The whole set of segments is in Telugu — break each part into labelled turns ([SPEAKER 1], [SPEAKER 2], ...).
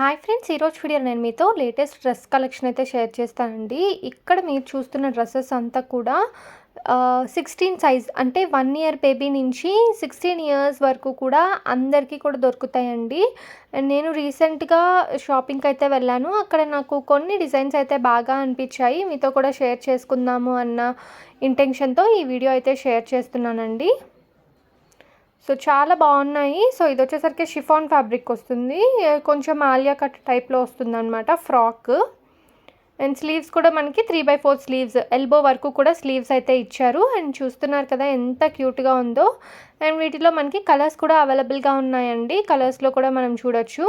[SPEAKER 1] హాయ్ ఫ్రెండ్స్ ఈరోజు వీడియో నేను మీతో లేటెస్ట్ డ్రెస్ కలెక్షన్ అయితే షేర్ చేస్తానండి. ఇక్కడ మీరు చూస్తున్న డ్రెస్సెస్ అంతా కూడా సిక్స్టీన్ సైజ్ అంటే వన్ ఇయర్ బేబీ నుంచి సిక్స్టీన్ ఇయర్స్ వరకు కూడా అందరికీ కూడా దొరుకుతాయండి. నేను రీసెంట్గా షాపింగ్కి అయితే వెళ్ళాను. అక్కడ నాకు కొన్ని డిజైన్స్ అయితే బాగా అనిపించాయి. మీతో కూడా షేర్ చేసుకుందాము అన్న ఇంటెన్షన్తో ఈ వీడియో అయితే షేర్ చేస్తున్నానండి. సో చాలా బాగున్నాయి. సో ఇది వచ్చేసరికి షిఫాన్ ఫ్యాబ్రిక్ వస్తుంది. కొంచెం ఆలియా కట్ టైప్లో వస్తుంది అనమాట ఫ్రాక్. అండ్ స్లీవ్స్ కూడా మనకి three by four sleeves elbow వరకు కూడా స్లీవ్స్ అయితే ఇచ్చారు. అండ్ చూస్తున్నారు కదా ఎంత క్యూట్గా ఉందో. అండ్ వీటిలో మనకి కలర్స్ కూడా అవైలబుల్గా ఉన్నాయండి. కలర్స్లో కూడా మనం చూడొచ్చు.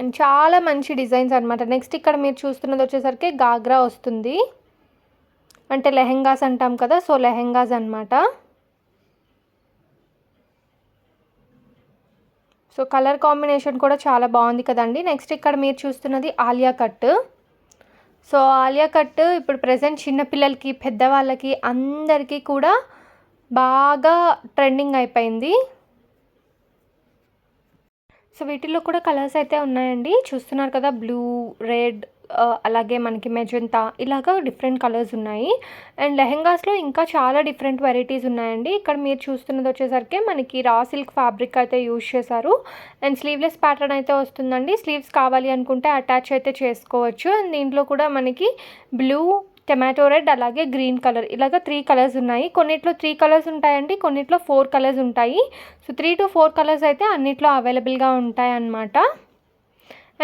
[SPEAKER 1] అండ్ చాలా మంచి డిజైన్స్ అనమాట నెక్స్ట్ ఇక్కడ మీరు చూస్తున్నది వచ్చేసరికి గాగ్రా వస్తుంది. అంటే లెహెంగాస్ అంటాం కదా సో లెహెంగాస్ అనమాట సో కలర్ కాంబినేషన్ కూడా చాలా బాగుంది కదండి. నెక్స్ట్ ఇక్కడ మీరు చూస్తున్నది Alia cut. So Alia cut ఇప్పుడు ప్రజెంట్ చిన్నపిల్లలకి పెద్దవాళ్ళకి అందరికీ కూడా బాగా ట్రెండింగ్ అయిపోయింది. సో వీటిల్లో కూడా కలర్స్ అయితే ఉన్నాయండి. చూస్తున్నారు కదా బ్లూ రెడ్ అలాగే మనకి మెజంతా ఇలాగా డిఫరెంట్ కలర్స్ ఉన్నాయి. అండ్ లెహెంగాస్లో ఇంకా చాలా డిఫరెంట్ వెరైటీస్ ఉన్నాయండి. ఇక్కడ మీరు చూస్తున్నది వచ్చేసరికి మనకి రా సిల్క్ ఫ్యాబ్రిక్ అయితే యూజ్ చేశారు. అండ్ స్లీవ్లెస్ ప్యాటర్న్ అయితే వస్తుందండి. స్లీవ్స్ కావాలి అనుకుంటే అటాచ్ అయితే చేసుకోవచ్చు. అండ్ దీంట్లో కూడా మనకి బ్లూ టమాటో రెడ్ అలాగే గ్రీన్ కలర్ ఇలాగ త్రీ కలర్స్ ఉన్నాయి. కొన్నిట్లో త్రీ కలర్స్ ఉంటాయండి కొన్నిట్లో ఫోర్ కలర్స్ ఉంటాయి. So three to four colours అయితే అన్నిట్లో అవైలబుల్గా ఉంటాయి అన్నమాట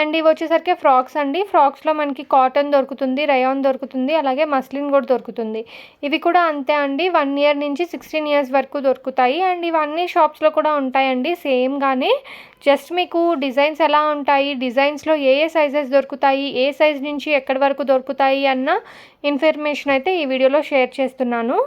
[SPEAKER 1] అండ్ ఇవి వచ్చేసరికి ఫ్రాక్స్ అండి. ఫ్రాక్స్లో మనకి కాటన్ దొరుకుతుంది రయాన్ దొరుకుతుంది అలాగే మస్లిన్ కూడా దొరుకుతుంది. ఇవి కూడా అంతే అండి. వన్ ఇయర్ నుంచి సిక్స్టీన్ ఇయర్స్ వరకు దొరుకుతాయి. అండ్ ఇవన్నీ షాప్స్లో కూడా ఉంటాయండి. సేమ్గానే జస్ట్ మీకు డిజైన్స్ ఎలా ఉంటాయి డిజైన్స్లో ఏ ఏ సైజెస్ దొరుకుతాయి ఏ సైజ్ నుంచి ఎక్కడి వరకు దొరుకుతాయి అన్న ఇన్ఫర్మేషన్ అయితే ఈ వీడియోలో షేర్ చేస్తున్నాను.